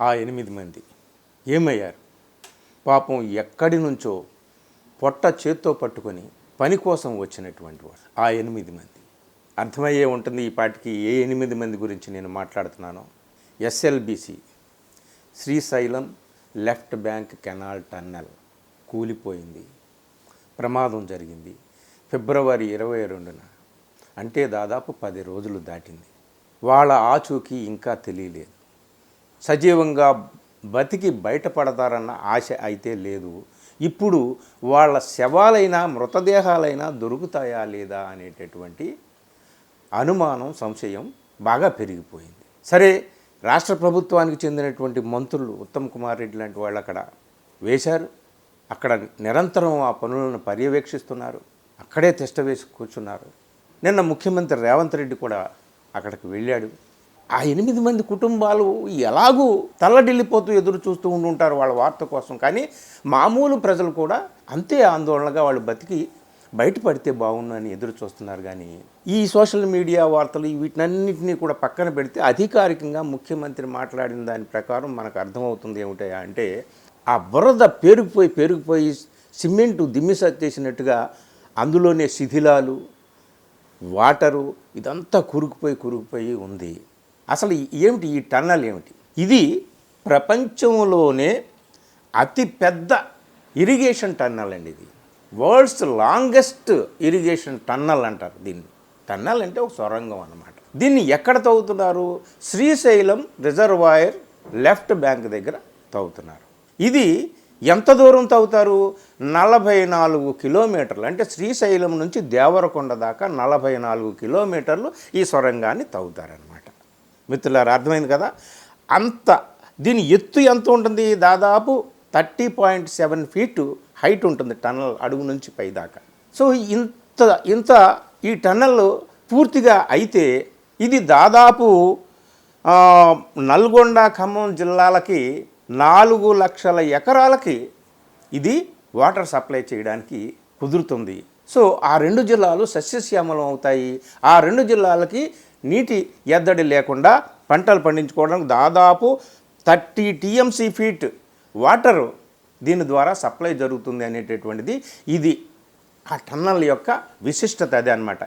ఆ ఎనిమిది మంది. ఏమయ్యారు? పాపం ఎక్కడి నుంచో పొట్ట చేత్తో పట్టుకొని పని కోసం వచ్చినటువంటి వాడు ఆ ఎనిమిది మంది. అర్థమయ్యే ఉంటుంది ఈ పాటికి ఏ ఎనిమిది మంది గురించి నేను మాట్లాడుతున్నానో. SLBC Srisailam left bank canal tunnel కూలిపోయింది. ప్రమాదం జరిగింది. ఫిబ్రవరి ఇరవై రెండున. అంటే దాదాపు పది రోజులు దాటింది. వాళ్ళ ఆచూకీ ఇంకా తెలియలేదు. సజీవంగా బతికి బయటపడతారన్న ఆశ అయితే లేదు. ఇప్పుడు వాళ్ళ శవాలైనా మృతదేహాలైనా దొరుకుతాయా లేదా అనేటటువంటి అనుమానం సంశయం బాగా పెరిగిపోయింది. సరే రాష్ట్ర ప్రభుత్వానికి చెందినటువంటి మంత్రులు ఉత్తమ్ కుమార్ రెడ్డి లాంటి వాళ్ళు అక్కడ వేశారు. అక్కడ నిరంతరం ఆ పనులను పర్యవేక్షిస్తున్నారు. అక్కడే తిష్ట వేసి కూర్చున్నారు. నిన్న ముఖ్యమంత్రి రేవంత్ రెడ్డి కూడా అక్కడికి వెళ్ళాడు. ఆ ఎనిమిది మంది కుటుంబాలు ఎలాగూ తల్లడిల్లిపోతూ ఎదురు చూస్తూ ఉండుంటారు వాళ్ళ వార్త కోసం. కానీ మామూలు ప్రజలు కూడా అంతే ఆందోళనగా వాళ్ళు బతికి బయటపడితే బాగుండు అని ఎదురు చూస్తున్నారు. కానీ ఈ సోషల్ మీడియా వార్తలు వీటినన్నింటినీ కూడా పక్కన పెడితే అధికారికంగా ముఖ్యమంత్రి మాట్లాడిన దాని ప్రకారం మనకు అర్థమవుతుంది ఏమిటయా అంటే ఆ బురద పేరుకుపోయి పేరుకుపోయి సిమెంటు దిమ్మి సత్తేసినట్టుగా అందులోనే శిథిలాలు వాటరు ఇదంతా కురుకుపోయి కురుకుపోయి ఉంది. అసలు ఏమిటి ఈ టన్నల్ ఏమిటి? ఇది ప్రపంచంలోనే అతి పెద్ద ఇరిగేషన్ టన్నల్ అండి ఇది. వరల్డ్స్ లాంగెస్ట్ ఇరిగేషన్ టన్నల్ అంటారు దీన్ని. టన్నల్ అంటే ఒక సొరంగం అన్నమాట. దీన్ని ఎక్కడ తవ్వుతున్నారు? శ్రీశైలం రిజర్వాయర్ లెఫ్ట్ బ్యాంక్ దగ్గర తవ్వుతున్నారు. ఇది ఎంత దూరం తవ్వుతారు? నలభై నాలుగు కిలోమీటర్లు. అంటే శ్రీశైలం నుంచి దేవరకొండ దాకా నలభై నాలుగు కిలోమీటర్లు ఈ సొరంగాన్ని తవ్వుతారనమాట మిత్రులారు అర్థమైంది కదా? అంత దీని ఎత్తు ఎంత ఉంటుంది? దాదాపు thirty point seven feet height ఉంటుంది టన్నల్ అడుగు నుంచి పైదాకా. సో ఇంత ఇంత ఈ టన్నల్ పూర్తిగా అయితే ఇది దాదాపు నల్గొండ ఖమ్మం జిల్లాలకి నాలుగు లక్షల ఎకరాలకి ఇది వాటర్ సప్లై చేయడానికి కుదురుతుంది. సో ఆ రెండు జిల్లాలు సస్యశ్యామలం అవుతాయి. ఆ రెండు జిల్లాలకి నీటి ఎద్దడి లేకుండా పంటలు పండించుకోవడానికి దాదాపు థర్టీ టీఎంసీ ఫీట్ వాటర్ దీని ద్వారా సప్లై జరుగుతుంది అనేటటువంటిది ఇది ఆ టన్నల్ యొక్క విశిష్టత అదే అనమాట